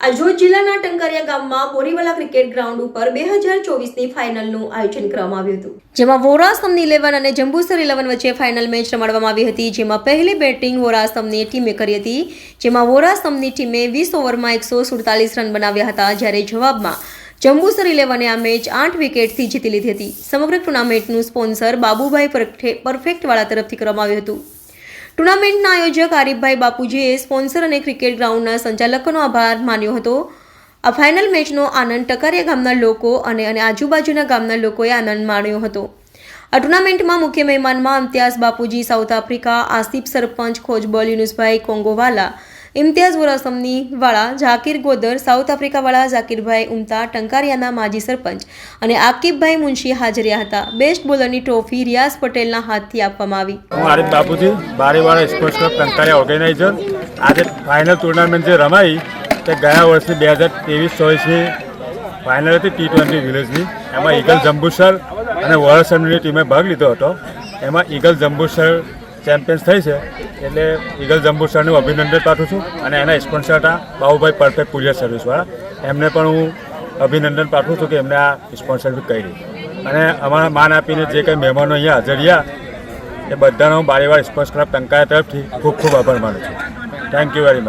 આજરોજ જિલ્લાના ટંકારિયા ગામમાં બોરીવાલા ક્રિકેટ ગ્રાઉન્ડ ઉપર બે હજાર ચોવીસની ફાઇનલનું આયોજન કરવામાં આવ્યું હતું. જેમાં વોરાસમની ઇલેવન અને જંબુસર ઇલેવન વચ્ચે ફાઇનલ મેચ રમાડવામાં આવી હતી, જેમાં પહેલી બેટિંગ વોરાસમની ટીમે કરી હતી. જેમાં વોરાસમની ટીમે વીસ ઓવરમાં એકસો સુડતાલીસ રન બનાવ્યા હતા, જ્યારે જવાબમાં જંબુસર ઇલેવને આ મેચ આઠ વિકેટથી જીતી લીધી હતી. સમગ્ર ટુર્નામેન્ટનું સ્પોન્સર બાબુભાઈ પરફે- પરફેક્ટવાળા તરફથી કરવામાં આવ્યું હતું. ટુર્નામેન્ટના આયોજક આરીફભાઈ બાપુજીએ સ્પોન્સર અને ક્રિકેટ ગ્રાઉન્ડના સંચાલકોનો આભાર માન્યો હતો. આ ફાઇનલ મેચનો આનંદ ટકારિયા ગામના લોકો અને અને આજુબાજુના ગામના લોકોએ આનંદ માણ્યો હતો. આ ટુર્નામેન્ટમાં મુખ્ય મહેમાનમાં અમ્તિયાઝ બાપુજી, સાઉથ આફ્રિકા, આસિફ સરપંચ, ખોજબોલ યુનુસભાઈ કોંગોવાલા ઇમ્તિયાઝ વોરાસમની વાળા ઝાકીર ગોદર, સાઉથ આફ્રિકાવાળા ઝાકીરભાઈ ઉમતા, ટંકારિયાના માજી સરપંચ અને આકિબભાઈ મુનશી હાજર રહ્યા હતા. બેસ્ટ બોલરની ટ્રોફી રિયાઝ પટેલના હાથથી આપવામાં આવી. હું Arif Bapuji, Bariwala sports club Tankaria organiser આજે ફાઇનલ ટુર્નામેન્ટ જે રમાઈ તે ગયા વર્ષની બે હજાર ત્રેવીસ ચોવીસની ફાઇનલ હતી ટી ટ્વેન્ટી વિલેજની એમાં ઈગલ જંબુસર અને વોરસમની ટીમે ભાગ લીધો હતો. એમાં ઈગલ જંબુસર ચેમ્પિયન્સ થઈ છે. એટલે ઈગલ હું અભિનંદન પાઠવું છું અને એના સ્પોન્સર હતા બાહુભાઈ પરફેક્ટ કુરિયર સર્વિસવાળા. એમને પણ હું અભિનંદન પાઠવું છું કે એમને આ સ્પોન્સરશીપ કરી અને અમારા માન આપીને જે કંઈ મહેમાનો અહીંયા હાજર રહ્યા, એ બધાનો બારેવાર સ્પોર્ટ્સ ક્લબ ટંકાયા તરફથી ખૂબ ખૂબ આભાર માનું છું. Thank you very much